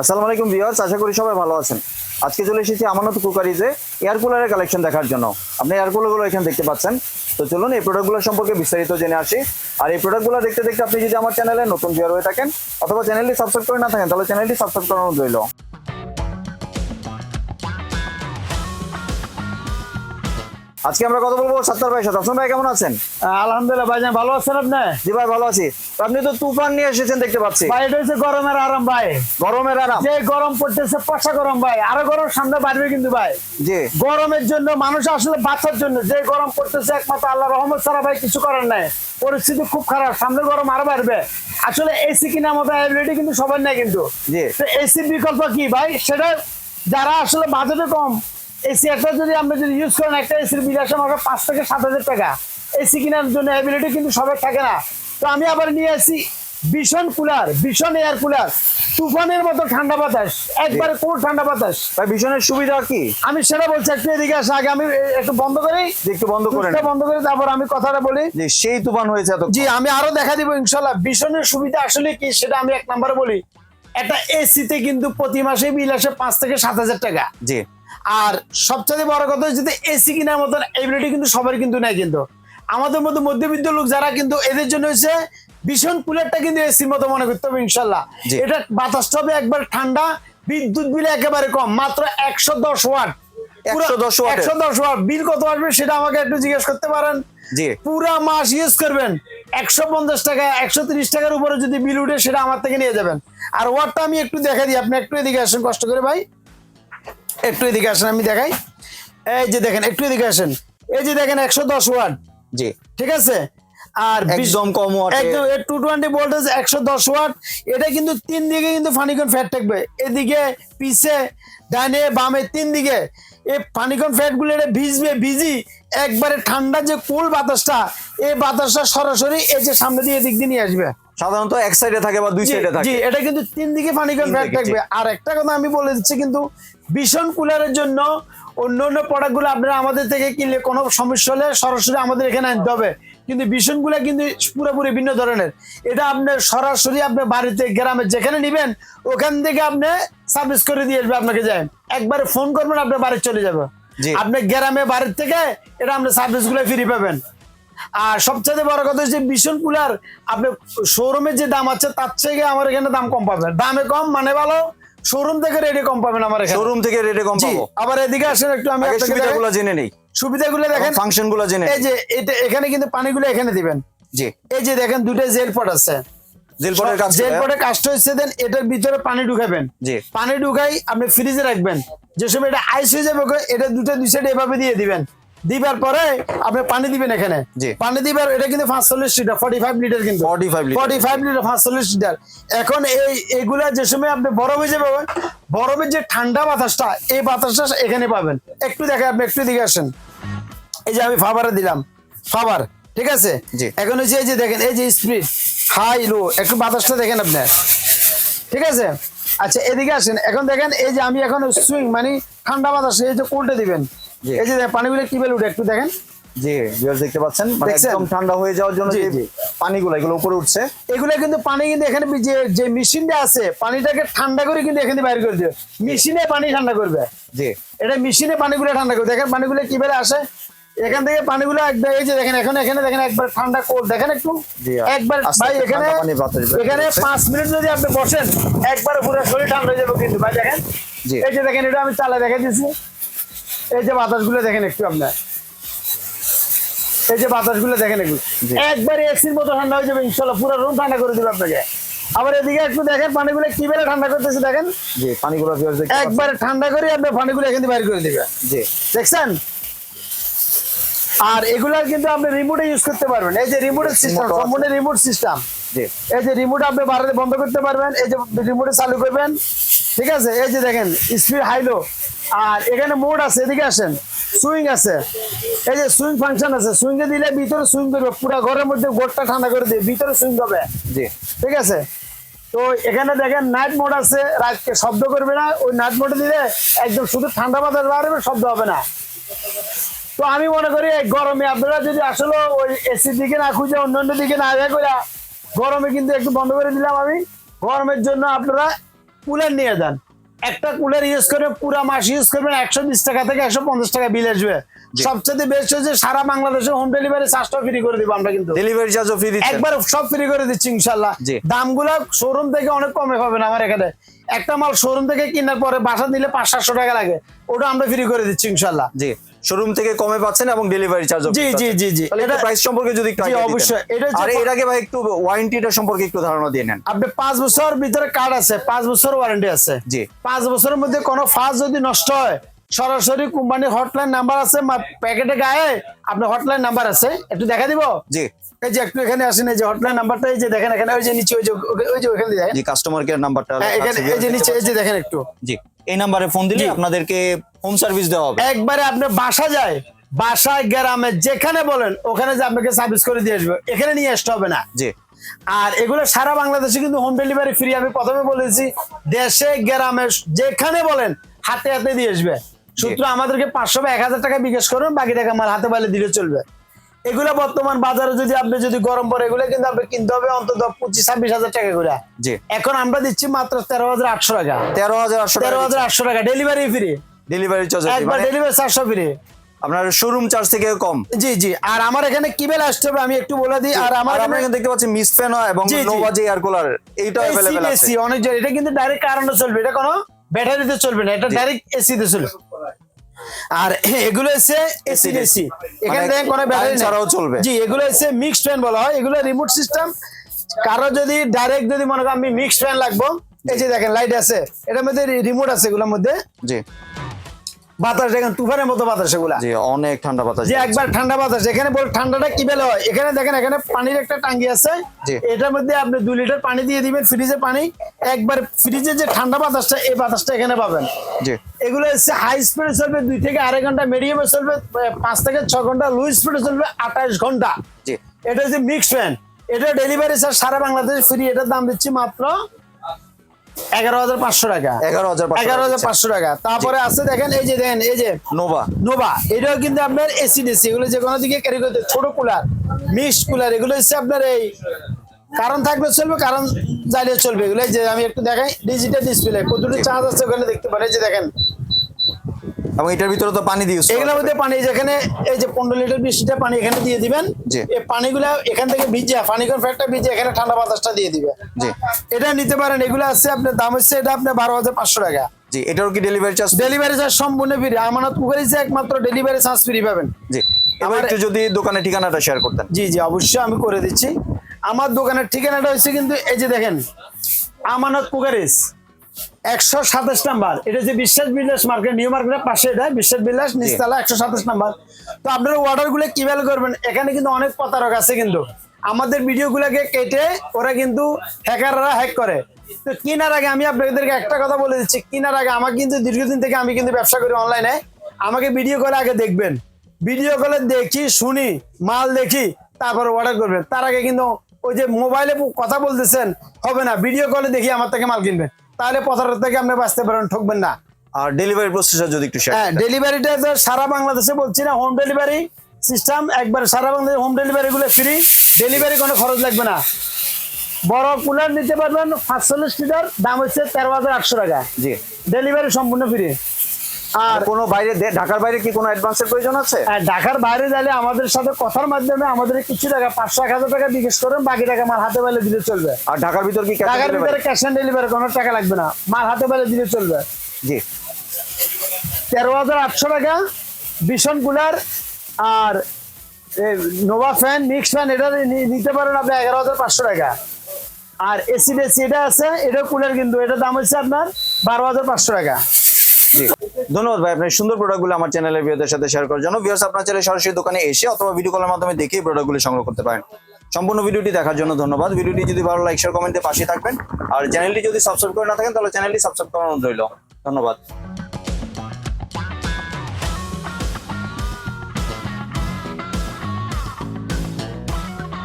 আসসালামু আলাইকুম ভিউয়ার্স আশা করি সবাই ভালো আছেন। আজকে চলে এসেছি আমানত কুকারিজে এয়ার কুলারের কালেকশন দেখার জন্য। আপনি এয়ার কুলারগুলো এখানে দেখতে পাচ্ছেন। তো চলুন এই প্রোডাক্টগুলো সম্পর্কে বিস্তারিত জেনে আসি। আর এই প্রোডাক্টগুলো দেখতে দেখতে আপনি যদি আমার চ্যানেলে নতুন ভিউয়ার হয়ে থাকেন অথবা চ্যানেলটি সাবস্ক্রাইব করে না থাকেন তাহলে চ্যানেলটি সাবস্ক্রাইব করানো রইল। আজকে আমরা কথা বলব সাত্তার ভাই সাথে। আসুন ভাই কেমন আছেন? আলহামদুলিল্লাহ ভাই ভালো আছেন আপনি? জি ভাই ভালো আছি। আপনি তো তুফান নিয়ে এসেছেন দেখতে পাচ্ছি। ভাই এটা হচ্ছে গরমের আরাম ভাই। গরমের আরাম। যে গরম পড়তেছে পশা গরম ভাই। আরও গরম সামনে বাড়বে কিন্তু ভাই। জি। গরমের জন্য মানুষ আসলে বাঁচার জন্য যে গরম পড়তেছে একমাত্র আল্লাহ রহমত ছাড়া ভাই কিছু করার নাই। পরিস্থিতি খুব খারাপ সামনে গরম আরও বাড়বে। আসলে এসি কেনার মতো অ্যাবিলিটি কিন্তু সবার নাই কিন্তু। জি। এসি বিকল্প কি ভাই? সেটা যারা আসলে বাজেটে কম এসি একটা যদি আপনি যদি ইউজ করেন একটা এসির বিল আসে মাত্র পাঁচ থেকে সাত হাজার টাকা। এসি কেনার জন্য অ্যাবিলিটি কিন্তু সবার থাকে না। তো আমি আবার নিয়ে আসি ভীষণ কুলার ভীষণ এয়ার কুলার। তুফানের মতো ঠান্ডা বাতাস একবারে কোন ঠান্ডা বাতাস। ভাই ভীষণের সুবিধা কি? আমি সেটা বলছি একটু এদিকে আসে আগে আমি একটু বন্ধ করি? একটু বন্ধ সুইচটা বন্ধ করে তারপর আমি কথাটা বলি। যে সেই তুফান হয়েছে এত জি আমি আরও দেখা দিব ইনশাল্লাহ। ভীষণের সুবিধা আসলে কি সেটা আমি এক নম্বরে বলি। একটা এসিতে কিন্তু প্রতি মাসে বিল আসে পাঁচ থেকে সাত হাজার টাকা। জি। আর সবচেয়ে বড় কথা হচ্ছে এসি কেনার মতন এবিলিটি কিন্তু সবার কিন্তু নাই কিন্তু। আমাদের মধ্যে মধ্যবিত্ত লোক যারা কিন্তু এদের জন্য হচ্ছে ভীষণ কুলারটা কিন্তু এসির মতো মনে করতে হবে ইনশাল্লাহ। এটা বাতাসটা হবে একবার ঠান্ডা বিদ্যুৎ বিল একেবারে কম মাত্র একশো দশ ওয়াট। 110 ওয়াটের? একশো দশ ওয়াট বিল কত আসবে সেটা আমাকে একটু জিজ্ঞেস করতে পারেন? পুরা মাস ইউজ করবেন একশো পঞ্চাশ টাকা একশো তিরিশ টাকার উপরে যদি বিল উঠে সেটা আমার থেকে নিয়ে যাবেন। আর ওয়াটটা আমি একটু দেখা দিই আপনি একটু এদিকে আসেন কষ্ট করে ভাই। একটু এদিকে আসেন আমি দেখাই। এই যে দেখেন একটু এদিকে আসেন। এই যে দেখেন একশো দশ ওয়াট। জি। ঠিক আছে? আর একদম কম। একদম টু টোয়েন্টি ভোল্টেজ একশো দশ ওয়াট এটা কিন্তু তিন দিকে কিন্তু ফানিকন ফ্যাট থাকবে। এদিকে পিছে ডানে বামে তিন দিকে। এই ফানিকন ফ্যাটগুলো এটা ভিজবে ভিজি একবারে ঠান্ডা যে কুল বাতাসটা এই বাতাসটা সরাসরি এই যে সামনে দিয়ে এদিক দিয়ে নিয়ে আসবে। সাধারণত এক সাইডে থাকে বা দুই জি, সাইডে জি থাকে। এটা কিন্তু তিন দিকে ফানিকন ফ্যাট থাকবে। আর একটা কথা আমি বলে দিচ্ছি কিন্তু ভীষণ কুলারের জন্য অন্য অন্য প্রোডাক্টগুলো আপনারা আমাদের থেকে কিনলে কোনো সমস্যা হলে সরাসরি আমাদের এখানে আনতে হবে। কিন্তু ভীষণগুলা কিন্তু পুরোপুরি ভিন্ন ধরনের। এটা আপনি সরাসরি আপনার বাড়িতে গ্রামে যেখানে নিবেন ওখান থেকে আপনি সার্ভিস করে দিয়ে আসবে আপনাকে যায়। একবারে ফোন করবেন আপনার বাড়ি চলে যাবে। আপনি গ্রামে বাড়ির থেকে এটা আপনি সার্ভিসগুলো ফ্রি পাবেন। আর সবচেয়ে বড় কথা হচ্ছে ভীষণ কুলার আপনি শোরুমের যে দাম আছে তার থেকে আমার এখানে দাম কম পাবেন। দামে কম মানে ভালো শোরুম থেকে রেডি কম পাবেন আমার এখানে। শোরুম থেকে রেটে কম পাবো। আবার এদিকে আসেন একটু আমি আপনাকে সুবিধাগুলো জেনে নেই। সুবিধাগুলো দেখেন। ফাংশনগুলো জেনে এই। যে এটা এখানে কিন্তু পানিগুলো এখানে দিবেন। জি। এই যে দেখেন দুটো জেল পট আছে। জেল পটের কাজ জেল পটে কাজটা হচ্ছে দেন এটার ভিতরে পানি ঢুকাবেন। জি। পানি ঢুকাই আপনি ফ্রিজে রাখবেন। যে সময় এটা আইস হয়ে যাবে এটা দুটো দুই সাইড এভাবে দিয়ে দিবেন। দিবার পরে আপনি পানি দিবেন এখানে। পানি দিবার এটা কিন্তু পাঁচচল্লিশ লিটার ফর্টি ফাইভ লিটার কিন্তু। 45 লিটার। ফর্টি ফাইভ লিটার পাঁচচল্লিশ লিটার। এখন এই এগুলা যে সময় আপনি বরফ হয়ে যাবে বরফের যে ঠান্ডা বাতাসটা এই বাতাসটা এখানে পাবেন। একটু দেখে আপনি একটু দিকে আসেন। এই যে আমি ফাবারে দিলাম ফাবার ঠিক আছে। এখন হচ্ছে এই যে দেখেন এই যে স্পিড হাই লো একটু বাতাসটা দেখেন আপনার ঠিক আছে? আচ্ছা এদিকে আসেন। এখন দেখেন এই যে আমি এখন সুইং মানে ঠান্ডা বাতাস এই যে কোল্টে দিবেন। এই যে পানিগুলো কি বেল উঠে একটু দেখেন। জি ভিউয়ার্স দেখতে পাচ্ছেন মানে একদম ঠান্ডা হয়ে যাওয়ার জন্য যে পানিগুলো এগুলো উপরে উঠছে। এগুলো কিন্তু পানি কিন্তু এখানে যে যে মেশিনটা আছে পানিটাকে ঠান্ডা করে কিন্তু এখানে বাইর করে দিবে। মেশিনে পানি ঠান্ডা করবে। জি। এটা মেশিনে পানিগুলো ঠান্ডা করবে। দেখেন পানিগুলো কি আসে? এখান থেকে পানিগুলো একবার এই যে দেখেন এখন এখানে দেখেন একবার ঠান্ডা কোল্ড দেখেন একটু। একবার ভাই এখানে পাঁচ মিনিট যদি আপনি বসেন একবার পুরো শরীর ঠান্ডা হয়ে যাবে কিন্তু। ভাই দেখেন। এই যে দেখেন এটা আমি চালা দেখে দিচ্ছি এই যে বাতাসগুলো দেখেন একটু আপনার। এই যে বাতাসগুলো দেখেন একটু। একবার এসির মতো ঠান্ডা হয়ে যাবে ইনশাল্লাহ পুরো রুম ঠান্ডা করে দিবে আপনাকে। আবার এদিকে একটু দেখেন পানিগুলো কি বেড়ে ঠান্ডা করতেছে দেখেন। জি পানিগুলো একবারে ঠান্ডা করে আপনি পানিগুলো এখান থেকে বাইর করে দিবে জি। দেখছেন? আর এগুলার কিন্তু আপনি রিমোটে ইউজ করতে পারবেন। এই যে রিমোটের সিস্টেম সম্পূর্ণ রিমোট সিস্টেম এই যে রিমোট আপনি বাড়াতে বন্ধ করতে পারবেন এই যে রিমোটে চালু করবেন। ঠিক আছে এই যে দেখেন স্পিড হাইলো আর এখানে মোড আছে এদিকে আসেন সুইং আছে। এই যে সুইং ফাংশন আছে সুইং এ দিলে ভিতরে সুইং করবে পুরো ঘরের মধ্যে গোটটা ঠান্ডা করে দিয়ে ভিতরে সুইং হবে। জি। ঠিক আছে? তো এখানে দেখেন নাইট মোড আছে রাতকে শব্দ করবে না ওই নাইট মোডে দিলে একদম শুধু ঠান্ডা বাতাস বাড়বে শব্দ হবে না। তো আমি মনে করি এই গরমে আপনারা যদি আসলে ওই এসির দিকে না খুঁজে অন্য অন্য দিকে না আগে করে গরমে কিন্তু একটু বন্ধ করে দিলাম আমি। গরমের জন্য আপনারা কুলার নিয়ে যান। একটা কুলার ইউজ করে পুরো মাস ইউজ করবেন একশো বিশ টাকা থেকে একশো পঞ্চাশ টাকা বিল আসবে। সবচেয়ে বেস্ট হচ্ছে সারা বাংলাদেশে হোম ডেলিভারি চার্জটা ফ্রি করে দিব আমরা কিন্তু। ডেলিভারি চার্জও ফ্রি দিচ্ছেন। একবার সব ফ্রি করে দিচ্ছি ইনশাল্লাহ জি। দামগুলো শোরুম থেকে অনেক কমে পাবেন আমার এখানে। একটা মাল শোরুম থেকে কেনার পরে বাসা দিলে পাঁচ সাতশো টাকা লাগে। ওটা আমরা ফ্রি করে দিচ্ছি ইনশাল্লাহ জি। শোরুম থেকে কমে পাচ্ছেন এবং ডেলিভারি চার্জও জি জি জি জি। এটা প্রাইস সম্পর্কে যদি একটু জি, অবশ্যই। এটা আর এর আগে ভাই একটু ওয়ারেন্টিটা সম্পর্কে একটু ধারণা দিয়ে নেন। আপনি 5 বছর ভিতরে কার্ড আছে 5 বছর ওয়ারেন্টি আছে। জি। 5 বছরের মধ্যে কোনো ফাজ যদি নষ্ট হয় সরাসরি কোম্পানির হটলাইন নাম্বার আছে প্যাকেটে গায়ে আপনার হটলাইন নাম্বার আছে। একটু দেখা দিব? জি। এই যে একটু এখানে আসেন এই যে হটলাইন নাম্বারটা এই যে দেখেন এখানে ওই যে নিচে ওই যে ওই যে ওখানে দেখেন জি কাস্টমার কেয়ার নাম্বারটা এখানে এই যে নিচে এই যে দেখেন একটু। জি এই নাম্বারে ফোন দিলে আপনাদেরকে হোম সার্ভিস দেওয়া হবে। একবারে আপনি বাসা যায় বাসায় গ্রামে যেখানে বলেন ওখানে যে আপনাকে সার্ভিস করে দিয়ে আসবে এখানে নিয়ে আসতে হবে না। জি। আর এগুলো সারা বাংলাদেশে কিন্তু হোম ডেলিভারি ফ্রি আমি প্রথমে বলেছি দেশে গ্রামে যেখানে বলেন হাতে হাতে দিয়ে আসবে। সূত্র আমাদেরকে পাঁচশো বা এক হাজার টাকা বিকাশ করুন বাকি টাকা আমার হাতে পাইলে দিলে চলবে। এগুলো বর্তমান বাজারে যদি আপনি যদি গরম পড়ে এগুলো কিন্তু আপনি কিনতে হবে অন্তত পঁচিশ ছাব্বিশ হাজার টাকা করে জি এখন আমরা দিচ্ছি মাত্র তেরো হাজার আটশো টাকা তেরো হাজার আটশো তেরো হাজার আটশো টাকা ডেলিভারি ফ্রি ডেলিভারি চার্জ একবার ডেলিভারি চারশো ফ্রি আপনার শোরুম চার্জ থেকে কম জি জি আর আমার এখানে কি বেল আসতে হবে আমি একটু বলে দিই আর আমার আর আমরা এখানে এখানে দেখতে পাচ্ছি মিস ফ্যান এবং জি, জি। নোভা যে এয়ার কুলার এইটাও AC अवेलेबल আছে AC অনেক জায়গায় এটা কিন্তু ডাইরেক্ট কারেন্টে চলবে এটা কোনো ব্যাটারিতে চলবে না এটা ডাইরেক্ট এসি তে চলবে আর এগুলো এসে এসি এসি এখানে মানে দেখেন কোনো ব্যাটারি ছাড়াও চলবে। জি এগুলো এসে মিক্সড ফ্যান বলা হয়। এগুলো রিমোট সিস্টেম কারও যদি ডাইরেক্ট যদি মনে করেন আমি মিক্সড ফ্যান লাগবো এই যে দেখেন লাইট আছে। এটার মধ্যে রিমোট আছে এগুলোর মধ্যে। জি। বাতাস দেখেন তুফানের মতো বাতাস এগুলা। জি অনেক ঠান্ডা বাতাস যে একবার ঠান্ডা বাতাস এখানে বল ঠান্ডাটা কি বেলা হয়? এখানে দেখেন এখানে পানির একটা টাঙ্গি আছে। এটার মধ্যে আপনি দুই লিটার পানি দিয়ে দিবেন ফ্রিজে পানি। একবার ফ্রিজে যে ঠান্ডা বাতাসটা এই বাতাসটা এখানে পাবেন। জি। এগুলো হচ্ছে হাই স্পিডে চলবে দুই থেকে আড়াই ঘণ্টা মিডিয়ামে চলবে পাঁচ থেকে ছ ঘণ্টা লো স্পিডে চলবে আঠাশ ঘণ্টা। জি। এটা হচ্ছে মিক্স ফ্যান এটা ডেলিভারি চার্জ সারা বাংলাদেশ ফ্রি এটার দাম দিচ্ছি মাত্র এগারো হাজার পাঁচশো টাকা। এগারো হাজার এগারো হাজার পাঁচশো টাকা। তারপরে আছে দেখেন এই যে দেখেন এই যে নোভা। নোভা এটাও কিন্তু আপনার এসি ডিসি এগুলো যে কোনো দিকে ক্যারি করতে ছোট কুলার মিক্সড কুলার এগুলো হচ্ছে আপনার এই কারণ থাকবে চলবে কারণ চাইলে চলবে এগুলো যে আমি একটু দেখাই ডিজিটাল ডিসপ্লে কতটুকু চার্জ আছে ওখানে দেখতে পারেন যে দেখেন এবং এটার ভিতরে তো পানি দিয়ে এগুলোর মধ্যে পানি যেখানে এই যে পনেরো লিটার বিশ লিটার পানি এখানে দিয়ে দিবেন। এই পানিগুলো এখান থেকে ভিজে পানি কোন ফ্যাক্টর ভিজে এখানে ঠান্ডা বাতাসটা দিয়ে দিবে। জি। এটা নিতে পারেন এগুলো আছে আপনার দাম হচ্ছে এটা আপনার বারো হাজার পাঁচশো টাকা। জি এটারও কি ডেলিভারি চার্জ ডেলিভারি চার্জ সম্পূর্ণ ফ্রি আমানত কুকারিতে একমাত্র ডেলিভারি চার্জ ফ্রি পাবেন। জি এবার একটু যদি দোকানের ঠিকানাটা শেয়ার করতেন। জি জি অবশ্যই আমি করে দিচ্ছি। আমার দোকানের ঠিকানাটা হচ্ছে কিন্তু এই যে দেখেন আমানত কুকারিস একশো সাতাশ নাম্বার। এটা যে বিশ্বাস বিলাস মার্কেট নিউ মার্কেটের পাশে এটা বিশ্বাস বিলাস নিচতলা একশো সাতাশ নাম্বার। তো আপনারা অর্ডারগুলো কীভাবে করবেন? এখানে কিন্তু অনেক প্রতারক আছে কিন্তু। আমাদের ভিডিও গুলাকে কেটে ওরা কিন্তু হ্যাকাররা হ্যাক করে। তো কেনার আগে আমি আপনাদেরকে একটা কথা বলে দিচ্ছি। কেনার আগে আমার কিন্তু দীর্ঘদিন থেকে আমি কিন্তু ব্যবসা করি অনলাইনে আমাকে ভিডিও কলে আগে দেখবেন। ভিডিও কলে দেখি শুনি মাল দেখি তারপর অর্ডার করবেন। তার আগে কিন্তু ওই যে মোবাইলে কথা বলতেছেন হবে না। ভিডিও কলে দেখি আমার থেকে মাল কিনবেন। তাহলে পথারের থেকে আপনি বাঁচতে পারেন ঠকবেন না। আর ডেলিভারি প্রসেসর যদি একটু হ্যাঁ ডেলিভারিটা তো সারা বাংলাদেশে বলছি না হোম ডেলিভারি সিস্টেম একবার সারা বাংলাদেশে হোম ডেলিভারি গুলো ফ্রি ডেলিভারি কোনো খরচ লাগবে না। বড় কুলার নিতে পারবেন পাঁচচল্লিশ লিটার দাম হচ্ছে তেরো হাজার আটশো টাকা। জি। ডেলিভারি সম্পূর্ণ ফ্রি আর কোনো বাইরে ঢাকার বাইরে কি কোনো অ্যাডভান্সের প্রয়োজন আছে? ঢাকার বাইরে গেলে আমাদের সাথে কথার মাধ্যমে আমাদের কিছু টাকা পাঁচশো এক হাজার টাকা বিকাশ করেন বাকি টাকা মাল হাতে পাইলে দিলে চলবে। আর ঢাকার ভিতর কি ঢাকার ভিতরে ক্যাশ অন ডেলিভারি কোনো টাকা লাগবে না। মাল হাতে পাইলে দিলে চলবে। জি। তেরো হাজার আটশো টাকা ভীষণ কুলার আর নোভা ফ্যান মিক্স ফ্যান এটা নিতে পারেন আপনি এগারো হাজার পাঁচশো টাকা। আর এসি ডেসি এটা আছে এটা কুলার কিন্তু এটার দাম হচ্ছে আপনার বারো হাজার পাঁচশো টাকা। জি। ধন্যবাদ ভাই আপনার সুন্দর প্রোডাক্টগুলো আমার চ্যানেলের ভিউদের সাথে শেয়ার করার জন্য। ভিউয়ার্স আপনার চ্যানেলে সরাসরি দোকানে এসে অথবা ভিডিও কলের মাধ্যমে দেখে প্রোডাক্টগুলো সংগ্রহ করতে পারেন। সম্পূর্ণ ভিডিওটি দেখার জন্য ধন্যবাদ। ভিডিওটি যদি ভালো লাইক শেয়ার কমেন্টে পাশে থাকবেন। আর চ্যানেলটি যদি সাবস্ক্রাইব করে না থাকেন, তাহলে চ্যানেলটি সাবস্ক্রাইব করানো রইল। ধন্যবাদ।